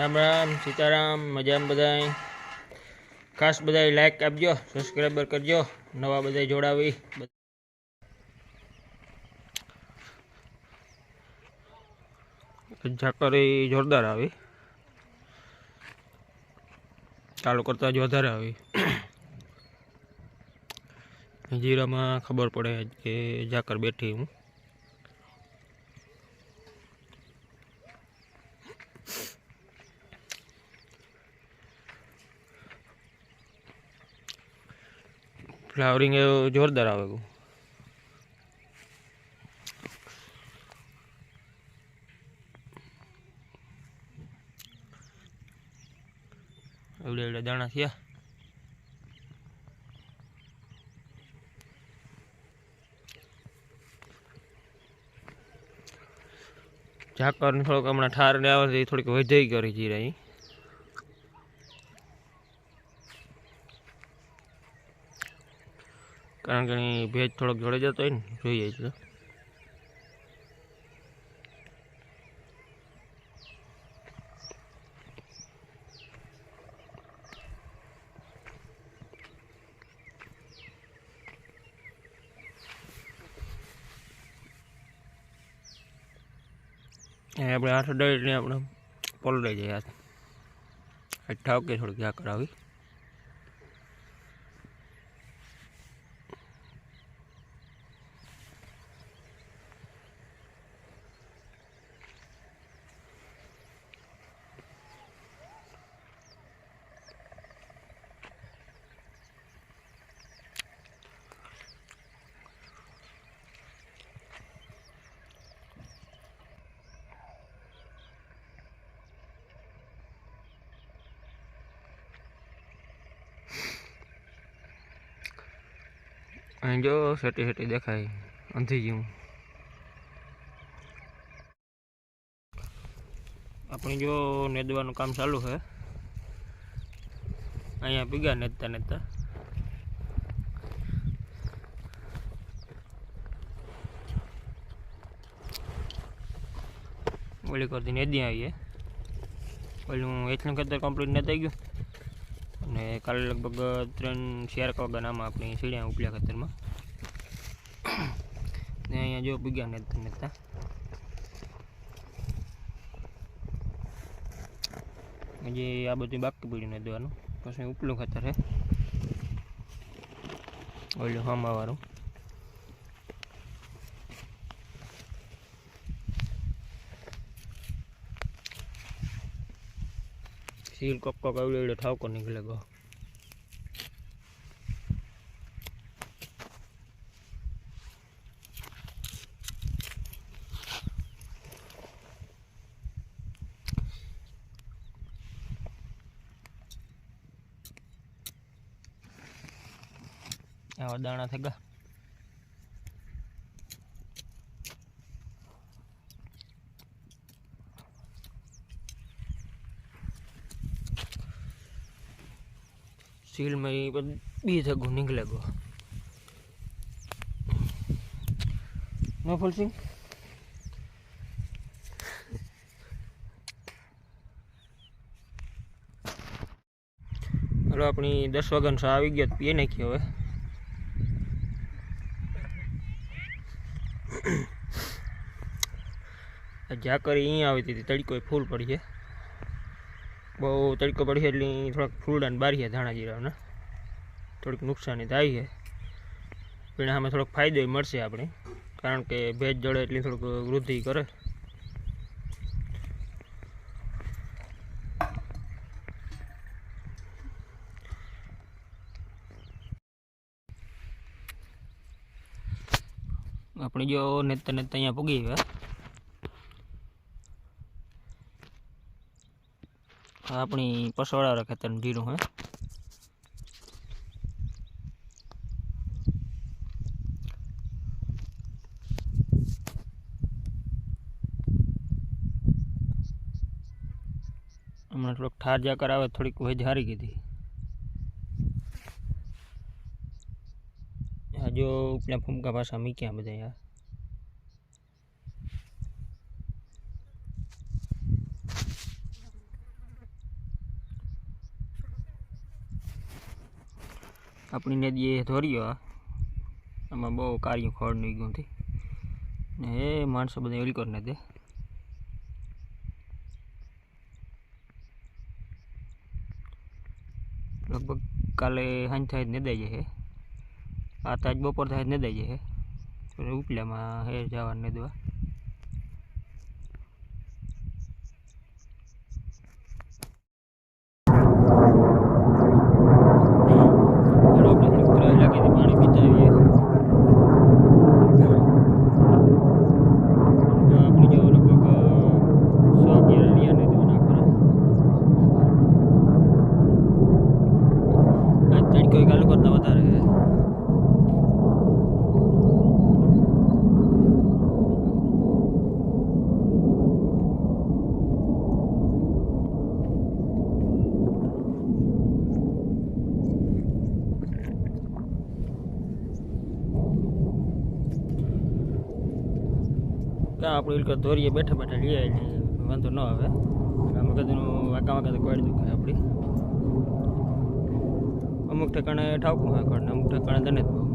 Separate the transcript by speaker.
Speaker 1: રામ રામ, સીતારામ, મજામાં બધાય? ખાસ બધાય લાઈક આપજો સબસ્ક્રાઈબર કરજો, નવા બધાય જોડાવી. ઝાકરી જોરદાર આવી. ચાલુ કરતા જ વધારે આવી. જીરામાં ખબર પડે કે ઝાકર બેઠી હું. ફ્લાવરિંગ જોરદાર આવે ગયું એવડે એવડે દાણા થયા. ઝાકર થોડોક હમણાં ઠાર ને છે થોડીક વધાઈ કરી જીરા કારણ કે અહીં ભેજ થોડોક જોડે જતો હોય ને જોઈએ એટલે આપણે આઠ અડાડીને આપણે પલડાઈ જાય આ ઠાવ કે થોડીક ઝાકર આવી અહીં જો સેટી સેટી દેખાય, અંધી જેવું. આપણે જો નેદવાનું કામ ચાલુ છે. અહીંયા પીગા નેતા નેતા ઓલી કરતી નેદી આવીએ. ઓલું એટલું ખેતર કમ્પ્લીટ થઈ ગયું. અને કાલે લગભગ ત્રણ ચાર વાગ્યા નામ આપણે સીડ્યા ઉપલ્યા ખેતરમાં. ને અહીંયા જો પૂગ્યા નેતા નેતા. હજી આ બધું બાકી પડ્યું ને દેવાનું. પછી ઉપલું ખેતર છે. ઓલું હમાવાળું સીલ કોક કોક એવડો ઠાવકો નીકળે ગયો આવા દાણા થગા. સીલમાં બી થગું નીકળે ગયો નો ફુલસિંગ આપણી દસ વાગ્યાનો આવી ગયા, પીએ નાખી હવે. ઝાકરી અહીંયા આવી હતી, તડકો ફૂલ પડી છે. બહુ તડકો પડી છે એટલે થોડાક ફૂલડા ને છે ધાણા જીરાના થોડીક નુકસાની થાય છે. પણ આમાં થોડોક ફાયદો મળશે આપણે, કારણ કે ભેજ જળે એટલી થોડુંક વૃદ્ધિ કરે. આપણે જો નેતા નેતા અહીંયા પૂગી ગયા. આપણી પસવાળા ખેતરનું જીરું, હે. હમણાં થોડોક ઠાર જા કરાવે થોડીક વેજ હારી કીધી હજુ ઉપલા ફૂમકા પાછા મૂક્યા બધા યાર. આપણી નદીએ ધોર્યો. આમાં બહુ કાર્યું ખોળ નહીં ગયું હતી ને એ માણસો બધા એલી કરીને દે લગભગ કાલે સાંજ થાય જ નદાઈ જશે. આ તાજ બપોર થાય જ દઈ જશે. ઉપલામાં હેર જવાનું નદવા ચાલો આપણે થોડીક ત્રાસ લાગી હતી પાણી પીતા આવીએ આપણે જો લગભગ સો અગિયાર લીયા ને તો નાખવાના આજ તડકો કાલ કરતાં વધારે છે ક્યાં આપણે ઇલકો દોરીએ બેઠા બેઠા લઈ આવી વાંધો ન આવે. આમાં કદીનું વાંકા વાંકા તો કોઈડ દુખે આપણી. અમુક ઠેકાણે ઠાવકું હોય, અમુક ઠેકાણે દને જ